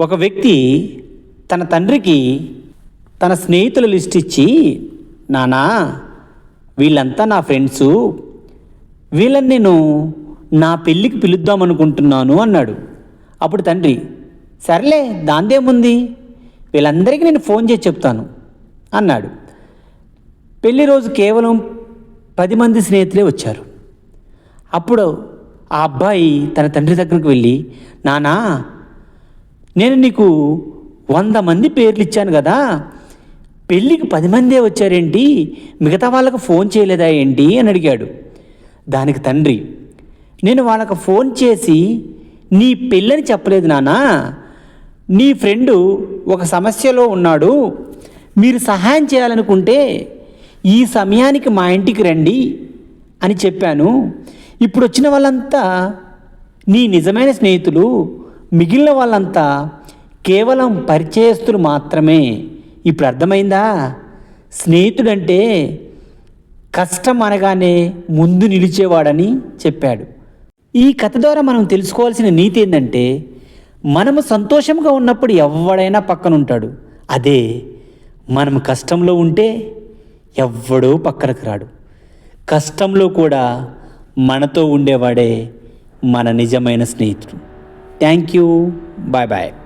ఒక వ్యక్తి తన తండ్రికి తన స్నేహితుల లిస్ట్ ఇచ్చి నానా వీళ్ళంతా నా ఫ్రెండ్సు. వీళ్ళని నేను నా పెళ్ళికి పిలుద్దాం అనుకుంటున్నాను అన్నాడు. అప్పుడు తండ్రి సర్లే దాందేముంది? వీళ్ళందరికీ నేను ఫోన్ చేసి చెప్తాను అన్నాడు. పెళ్ళి రోజు కేవలం పది మంది స్నేహితులే వచ్చారు. అప్పుడు ఆ అబ్బాయి తన తండ్రి దగ్గరకు వెళ్ళి నానా నేను నీకు వంద మంది పేర్లు ఇచ్చాను కదా. పెళ్ళికి పది మందే వచ్చారేంటి? మిగతా వాళ్ళకు ఫోన్ చేయలేదా ఏంటి? అని అడిగాడు. దానికి తండ్రి నేను వాళ్ళకు ఫోన్ చేసి నీ పెళ్ళని చెప్పలేదు నానా. నీ ఫ్రెండు ఒక సమస్యలో ఉన్నాడు. మీరు సహాయం చేయాలనుకుంటే ఈ సమయానికి మా ఇంటికి రండి అని చెప్పాను. ఇప్పుడు వచ్చిన వాళ్ళంతా నీ నిజమైన స్నేహితులు మిగిలిన వాళ్ళంతా కేవలం పరిచయస్తులు మాత్రమే. ఇప్పుడు అర్థమైందా? స్నేహితుడంటే కష్టం అనగానే ముందు నిలిచేవాడని చెప్పాడు. ఈ కథ ద్వారా మనం తెలుసుకోవాల్సిన నీతి ఏంటంటే మనము సంతోషంగా ఉన్నప్పుడు ఎవడైనా పక్కన ఉంటాడు అదే మనం కష్టంలో ఉంటే ఎవడో పక్కనకు రాడు. కష్టంలో కూడా మనతో ఉండేవాడే మన నిజమైన స్నేహితుడు. Thank you. Bye bye.